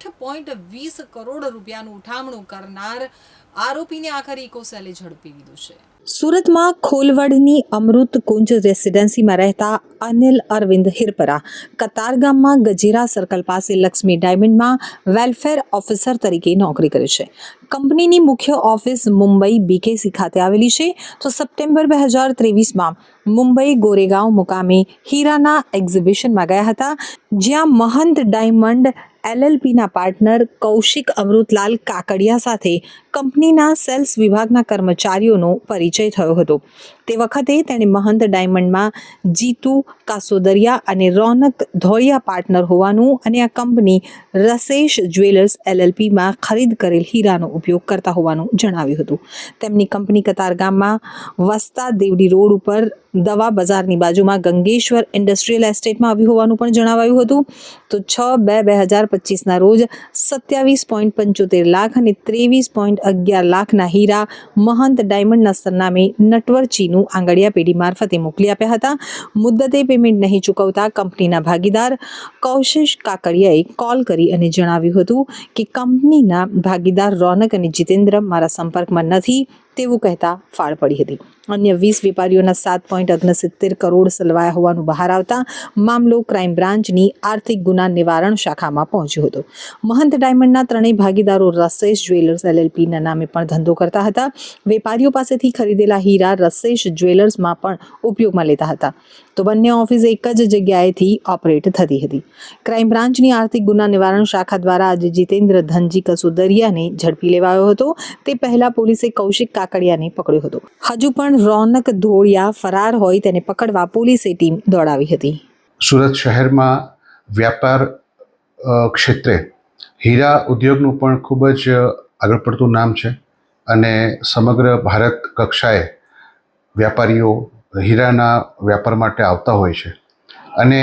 આઠ પોઈન્ટ વીસ કરોડ રૂપિયાનું ઉઠામણું કરનાર આરોપીને આખરે ઇકોસેલે ઝડપી લીધો છે. સુરતમાં ખોલવડની અમૃત કુંજ રેસિડેન્સીમાં રહેતા અનિલ અરવિંદ હિરપરા કતારગામમાં ગજીરા સર્કલ પાસે લક્ષ્મી ડાયમંડમાં વેલફેર ઓફિસર તરીકે નોકરી કરે છે. કંપનીની મુખ્ય ઓફિસ મુંબઈ બીકેસી ખાતે આવેલી છે. તો સપ્ટેમ્બર બે હજાર ત્રેવીસમાં મુંબઈ ગોરેગાંવ મુકામે હીરાના એક્ઝિબિશનમાં ગયા હતા, જ્યાં મહંત ડાયમંડ એલએલપીના પાર્ટનર કૌશિક અમૃતલાલ કાકડિયા સાથે કંપનીના સેલ્સ વિભાગના કર્મચારીઓનો પરિચય થયો હતો. તે વખતે તેણે મહંત ડાયમંડમાં જીતુ કાસોદરિયા અને રોનક ધોળિયા પાર્ટનર હોવાનું અને આ કંપની રસેશ જ્વેલર્સ એલએલપીમાં ખરીદ કરેલ હીરાનો ઉપયોગ કરતા હોવાનું જણાવ્યું હતું. તેમની કંપની કતારગામમાં વસ્તા દેવડી રોડ ઉપર દવા બજારની બાજુમાં ગંગેશ્વર ઇન્ડસ્ટ્રીયલ એસ્ટેટમાં આવ્યું હોવાનું પણ જણાવાયું હતું. તો છ બે બે હજાર પચીસના રોજ સત્યાવીસ પોઈન્ટ પંચોતેર લાખ અને ત્રેવીસ પોઈન્ટ અગિયાર લાખના હીરા મહંત ડાયમંડના સરનામે નટવરચીનું આંગળિયા પેઢી મારફતે મોકલી આપ્યા હતા. મુદ્દતે નહીં ચૂકવતા કંપનીના ભાગીદાર કૌશિશ કાકડિયાએ કોલ કરી અને જણાવ્યું હતું કે કંપનીના ભાગીદાર રોનક અને જીતેન્દ્ર મારા સંપર્કમાં નથી. તેવું કહેતા ફાળ પડી હતી. અન્ય વીસ વેપારીઓના સાત પોઈન્ટ ઓગણસિત્તેર કરોડ સલવાયા હોવાનું બહાર આવતા મામલો ક્રાઇમ બ્રાન્ચની આર્થિક ગુના નિવારણ શાખામાં પહોંચ્યો હતો. મહંત ડાયમંડના ત્રણેય ભાગીદારો રસેશ જ્વેલર્સ એલએલપીના નામે પણ ધંધો કરતા હતા. વેપારીઓ પાસેથી ખરીદેલા હીરા રસેશ જ્વેલર્સમાં પણ ઉપયોગમાં લેતા હતા. તો બંને ઓફિસ એક જ જગ્યાએથી ઓપરેટ થતી હતી. ક્રાઇમ બ્રાન્ચની આર્થિક ગુના નિવારણ શાખા દ્વારા આજે જીતેન્દ્ર ધનજી કસુદરિયાને ઝડપી લેવાયો હતો. તે પહેલા પોલીસે કૌશિક કાકડિયાને પકડ્યો હતો. હજુ પણ રોનક ધોળિયા ફરાર હોય તેને પકડવા પોલીસે ટીમ દોડાવી હતી. સુરત શહેરમાં વ્યાપાર ક્ષેત્રે હીરા ઉદ્યોગનું પણ ખૂબ જ આગળ પડતું નામ છે અને સમગ્ર ભારત કક્ષાએ વ્યાપારીઓ હીરાના વ્યાપાર માટે આવતા હોય છે. અને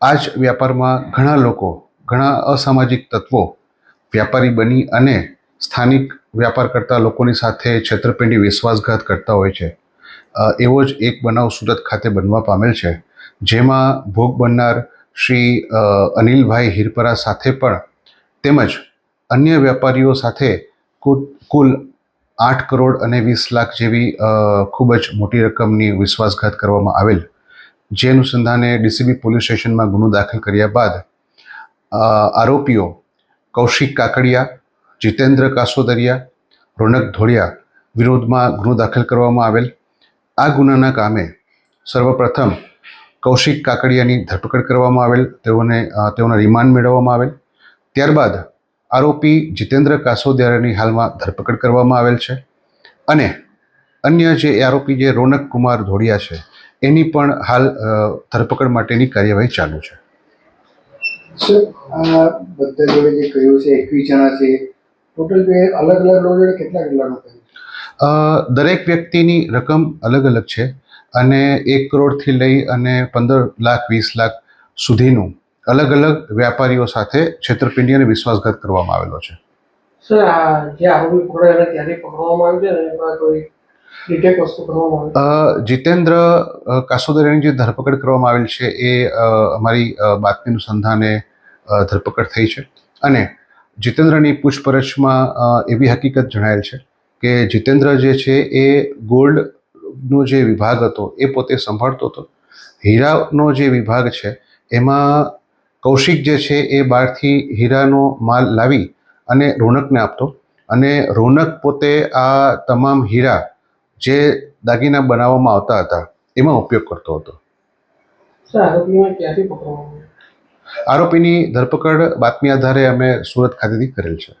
આ જ વ્યાપારમાં ઘણા લોકો ઘણા અસામાજિક તત્વો વ્યાપારી બની અને સ્થાનિક વ્યાપાર કરતા લોકોની સાથે છેતરપિંડી, વિશ્વાસઘાત કરતા હોય છે. એવો જ એક બનાવ સુરત ખાતે બનવા પામેલ છે. જેમાં ભોગ બનનાર શ્રી અનિલભાઈ હિરપરા સાથે પણ તેમજ અન્ય વેપારીઓ સાથે કુલ આઠ કરોડ અને વીસ લાખ જેવી ખૂબ જ મોટી રકમની વિશ્વાસઘાત કરવામાં આવેલ. જે અનુસંધાને ડીસીબી પોલીસ સ્ટેશનમાં ગુનો દાખલ કર્યા બાદ આરોપીઓ કૌશિક કાકડિયા જીતેન્દ્ર કાસોદરિયા, રોનક ધોળિયા વિરોધમાં ગુનો દાખલ કરવામાં આવેલ. આ ગુનાના કામે સર્વપ્રથમ કૌશિક કાકડિયાની ધરપકડ કરવામાં આવેલ. તેઓને તેઓના રિમાન્ડ મેળવવામાં આવેલ. ત્યારબાદ આરોપી જીતેન્દ્ર કાસોદિયાની હાલમાં ધરપકડ કરવામાં આવેલ છે. અને અન્ય જે આરોપી જે રોનક કુમાર ધોળિયા છે, એની પણ હાલ ધરપકડ માટેની કાર્યવાહી ચાલુ છે. બધા જોડે જે કહ્યું છે, એકવીસ જણા છે ટોટલ બે અલગ અલગ લોકો કેટલા કેટલાનો કહ્યું દરેક વ્યક્તિની રકમ અલગ અલગ છે અને એક કરોડથી લઈ અને પંદર લાખ વીસ લાખ સુધીનું અલગ અલગ વેપારીઓ સાથે છેતરપિંડી અને વિશ્વાસઘાત કરવામાં આવેલો છે. જીતેન્દ્ર કાસોદરિયાની જે ધરપકડ કરવામાં આવેલ છે એ અમારી બાતમી અનુસંધાને ધરપકડ થઈ છે અને જીતેન્દ્રની પૂછપરછમાં એવી હકીકત જણાયેલ છે કે જીતેન્દ્ર જે છે એ ગોલ્ડનો જે વિભાગ હતો એ પોતે સંભાળતો હતો. હીરાનો જે વિભાગ છે એમાં કૌશિક જે છે એ બહારથી હીરાનો માલ લાવી અને રોનકને આપતો અને રોનક પોતે આ તમામ હીરા જે દાગીના બનાવવામાં આવતા હતા એમાં ઉપયોગ કરતો હતો. સર ક્યાંથી પકડવામાં આરોપીની ધરપકડ બાતમી આધારે અમે સુરત ખાતેથી કરેલ છે.